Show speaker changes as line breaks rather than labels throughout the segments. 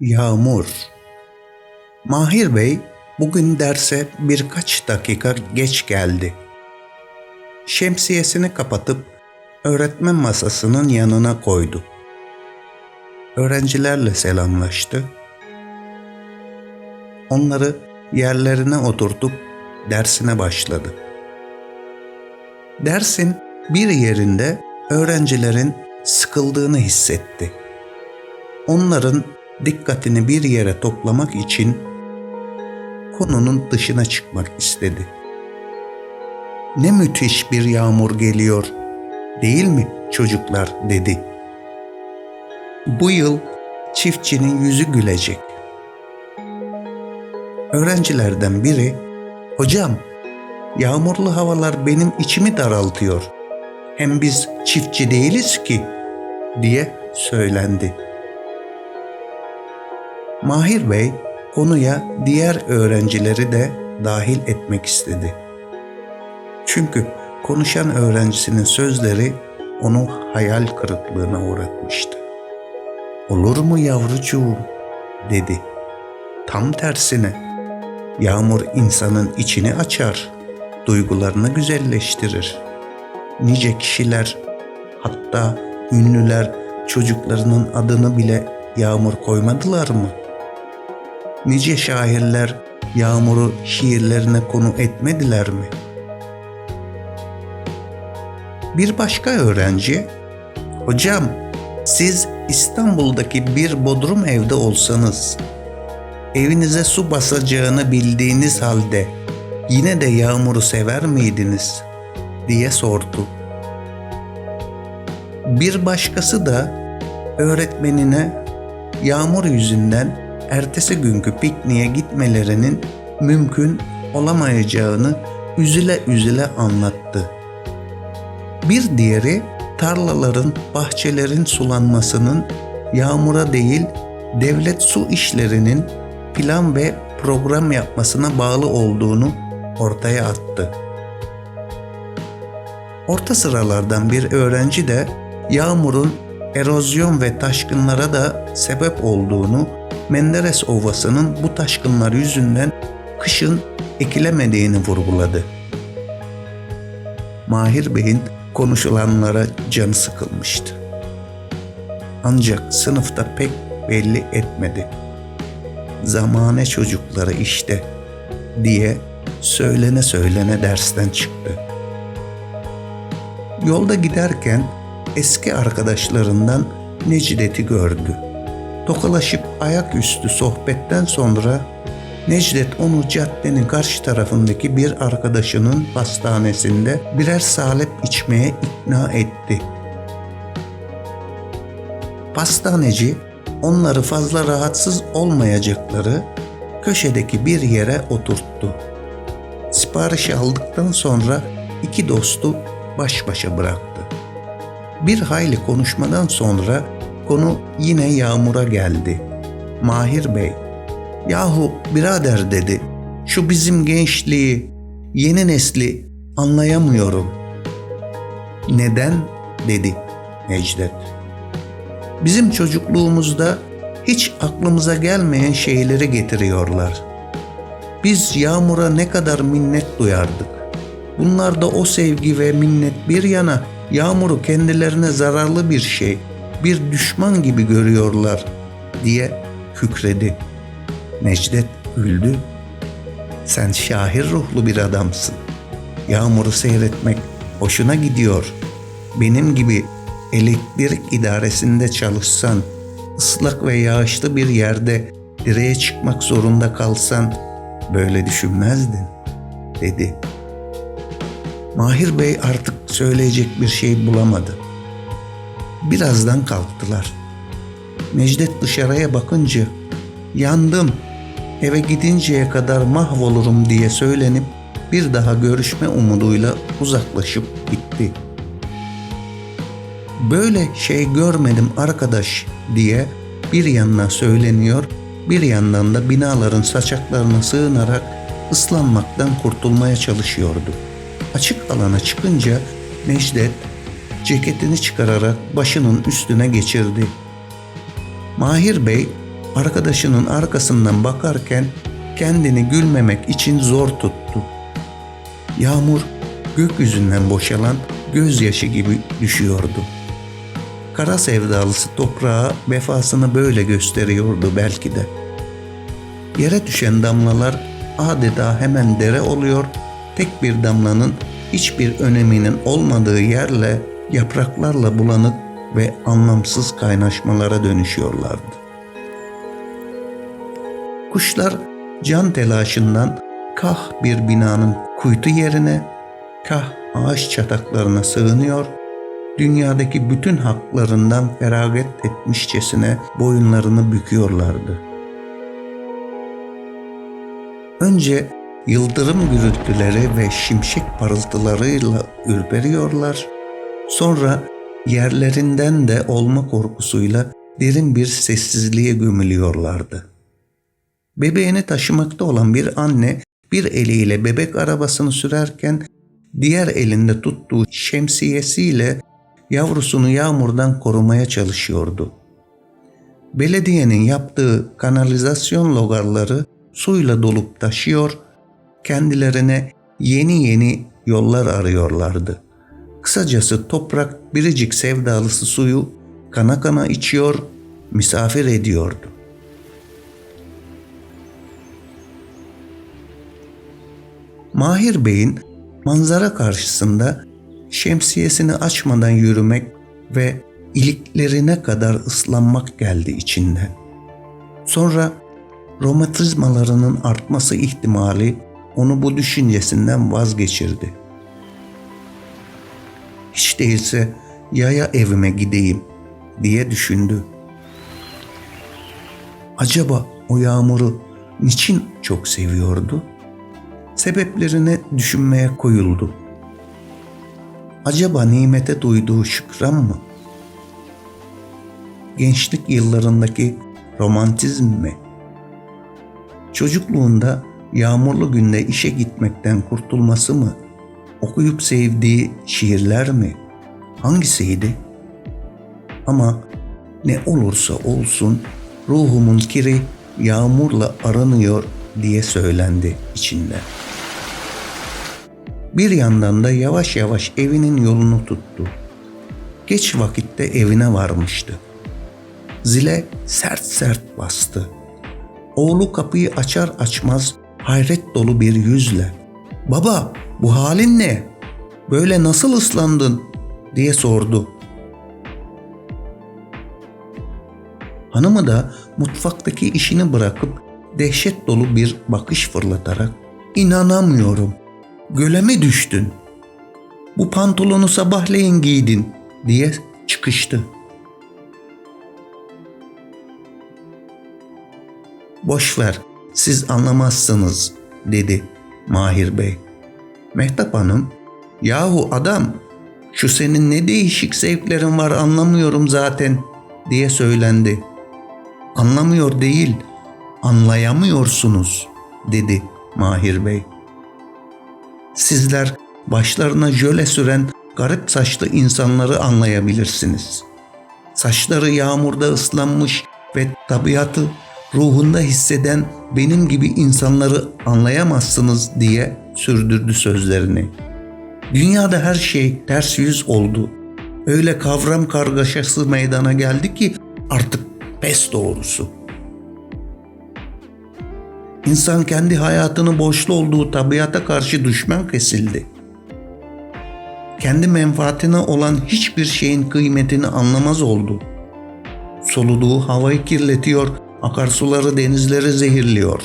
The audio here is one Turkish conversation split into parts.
Yağmur Mahir Bey bugün derse birkaç dakika geç geldi. Şemsiyesini kapatıp öğretmen masasının yanına koydu. Öğrencilerle selamlaştı. Onları yerlerine oturtup dersine başladı. Dersin bir yerinde öğrencilerin sıkıldığını hissetti. Onların dikkatini bir yere toplamak için konunun dışına çıkmak istedi. Ne müthiş bir yağmur geliyor, değil mi çocuklar dedi. Bu yıl çiftçinin yüzü gülecek. Öğrencilerden biri, hocam yağmurlu havalar benim içimi daraltıyor. Hem biz çiftçi değiliz ki diye söylendi. Mahir Bey konuya diğer öğrencileri de dahil etmek istedi. Çünkü konuşan öğrencisinin sözleri onu hayal kırıklığına uğratmıştı. Olur mu yavrucuğum dedi. Tam tersine yağmur insanın içini açar, duygularını güzelleştirir. Nice kişiler hatta ünlüler çocuklarının adını bile yağmur koymadılar mı? Nice şairler yağmuru şiirlerine konu etmediler mi? Bir başka öğrenci, hocam siz İstanbul'daki bir bodrum evde olsanız, evinize su basacağını bildiğiniz halde yine de yağmuru sever miydiniz? diye sordu. Bir başkası da öğretmenine yağmur yüzünden ertesi günkü pikniğe gitmelerinin mümkün olamayacağını üzüle üzüle anlattı. Bir diğeri tarlaların, bahçelerin sulanmasının yağmura değil devlet su işlerinin plan ve program yapmasına bağlı olduğunu ortaya attı. Orta sıralardan bir öğrenci de yağmurun erozyon ve taşkınlara da sebep olduğunu, Menderes Ovası'nın bu taşkınlar yüzünden kışın ekilemediğini vurguladı. Mahir Bey'in konuşulanlara canı sıkılmıştı. Ancak sınıfta pek belli etmedi. Zamane çocukları işte diye söylene söylene dersten çıktı. Yolda giderken eski arkadaşlarından Necdet'i gördü. Tokalaşıp ayaküstü sohbetten sonra Necdet onu caddenin karşı tarafındaki bir arkadaşının pastanesinde birer salep içmeye ikna etti. Pastaneci onları fazla rahatsız olmayacakları köşedeki bir yere oturttu. Siparişi aldıktan sonra iki dostu baş başa bıraktı. Bir hayli konuşmadan sonra konu yine Yağmur'a geldi. Mahir Bey, yahu birader dedi, şu bizim gençliği, yeni nesli anlayamıyorum. Neden? dedi Necdet. Bizim çocukluğumuzda hiç aklımıza gelmeyen şeyleri getiriyorlar. Biz Yağmur'a ne kadar minnet duyardık. Bunlar da o sevgi ve minnet bir yana Yağmur'u kendilerine zararlı bir şey, bir düşman gibi görüyorlar diye kükredi. Necdet güldü. Sen şahir ruhlu bir adamsın. Yağmur'u seyretmek hoşuna gidiyor. Benim gibi elektrik idaresinde çalışsan, ıslak ve yağışlı bir yerde direğe çıkmak zorunda kalsan böyle düşünmezdin, dedi. Mahir Bey artık söyleyecek bir şey bulamadı. Birazdan kalktılar. Necdet dışarıya bakınca yandım eve gidinceye kadar mahvolurum diye söylenip bir daha görüşme umuduyla uzaklaşıp gitti. Böyle şey görmedim arkadaş diye bir yandan söyleniyor, bir yandan da binaların saçaklarına sığınarak ıslanmaktan kurtulmaya çalışıyordu. Açık alana çıkınca Necdet ceketini çıkararak başının üstüne geçirdi. Mahir Bey arkadaşının arkasından bakarken kendini gülmemek için zor tuttu. Yağmur gökyüzünden boşalan gözyaşı gibi düşüyordu. Kara sevdalısı toprağa vefasını böyle gösteriyordu belki de. Yere düşen damlalar adeta hemen dere oluyor, tek bir damlanın hiçbir öneminin olmadığı yerle yapraklarla bulanık ve anlamsız kaynaşmalara dönüşüyorlardı. Kuşlar can telaşından kah bir binanın kuytu yerine, kah ağaç çataklarına sığınıyor, dünyadaki bütün haklarından feragat etmişçesine boyunlarını büküyorlardı. Önce yıldırım gürültüleri ve şimşek parıltılarıyla ürperiyorlar, sonra yerlerinden de olma korkusuyla derin bir sessizliğe gömülüyorlardı. Bebeğini taşımakta olan bir anne bir eliyle bebek arabasını sürerken diğer elinde tuttuğu şemsiyesiyle yavrusunu yağmurdan korumaya çalışıyordu. Belediyenin yaptığı kanalizasyon logarları suyla dolup taşıyor, kendilerine yeni yeni yollar arıyorlardı. Kısacası toprak biricik sevdalısı suyu kana kana içiyor, misafir ediyordu. Mahir Bey'in manzara karşısında şemsiyesini açmadan yürümek ve iliklerine kadar ıslanmak geldi içinden. Sonra romatizmalarının artması ihtimali onu bu düşüncesinden vazgeçirdi. Hiç değilse yaya evime gideyim diye düşündü. Acaba o yağmuru niçin çok seviyordu? Sebeplerini düşünmeye koyuldu. Acaba nimete duyduğu şükran mı? Gençlik yıllarındaki romantizm mi? Çocukluğunda yağmurlu günde işe gitmekten kurtulması mı? Okuyup sevdiği şiirler mi? Hangisiydi? Ama ne olursa olsun ruhumun kiri yağmurla aranıyor diye söylendi içinde. Bir yandan da yavaş yavaş evinin yolunu tuttu. Geç vakitte evine varmıştı. Zile sert sert bastı. Oğlu kapıyı açar açmaz hayret dolu bir yüzle "Baba, bu halin ne? Böyle nasıl ıslandın?" diye sordu. Hanımı da mutfaktaki işini bırakıp dehşet dolu bir bakış fırlatarak "İnanamıyorum. Göle mi düştün? Bu pantolonu sabahleyin giydin." diye çıkıştı. Boş ver, siz anlamazsınız dedi Mahir Bey. Mehtap Hanım, yahu adam şu senin ne değişik zevklerin var anlamıyorum zaten diye söylendi. Anlamıyor değil, anlayamıyorsunuz dedi Mahir Bey. Sizler başlarına jöle süren garip saçlı insanları anlayabilirsiniz. Saçları yağmurda ıslanmış ve tabiatı ruhunda hisseden benim gibi insanları anlayamazsınız diye sürdürdü sözlerini. Dünyada her şey ters yüz oldu. Öyle kavram kargaşası meydana geldi ki artık pes doğrusu. İnsan kendi hayatını boşlu olduğu tabiata karşı düşman kesildi. Kendi menfaatine olan hiçbir şeyin kıymetini anlamaz oldu. Soluduğu havayı kirletiyor, akarsuları denizleri zehirliyor.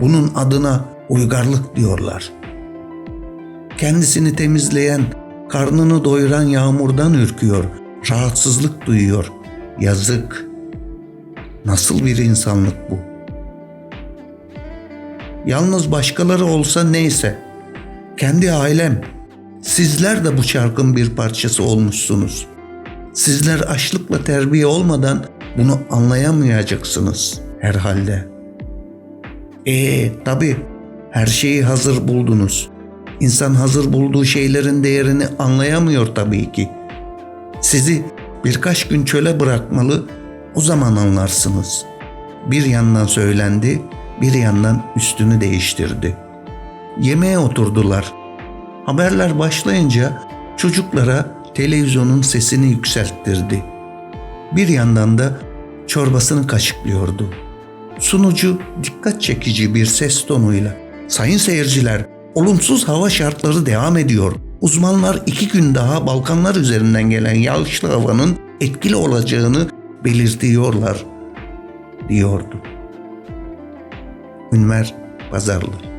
Bunun adına uygarlık diyorlar. Kendisini temizleyen, karnını doyuran yağmurdan ürküyor, rahatsızlık duyuyor. Yazık. Nasıl bir insanlık bu? Yalnız başkaları olsa neyse. Kendi ailem. Sizler de bu çarkın bir parçası olmuşsunuz. Sizler açlıkla terbiye olmadan bunu anlayamayacaksınız herhalde. Ee tabi her şeyi hazır buldunuz. İnsan hazır bulduğu şeylerin değerini anlayamıyor tabii ki. Sizi birkaç gün çöle bırakmalı o zaman anlarsınız. Bir yandan söylendi, bir yandan üstünü değiştirdi. Yemeğe oturdular. Haberler başlayınca çocuklara televizyonun sesini yükselttirdi. Bir yandan da çorbasını kaşıklıyordu. Sunucu dikkat çekici bir ses tonuyla Sayın seyirciler, olumsuz hava şartları devam ediyor. Uzmanlar iki gün daha Balkanlar üzerinden gelen yağışlı havanın etkili olacağını belirtiyorlar, diyordu. Ünver Pazarlı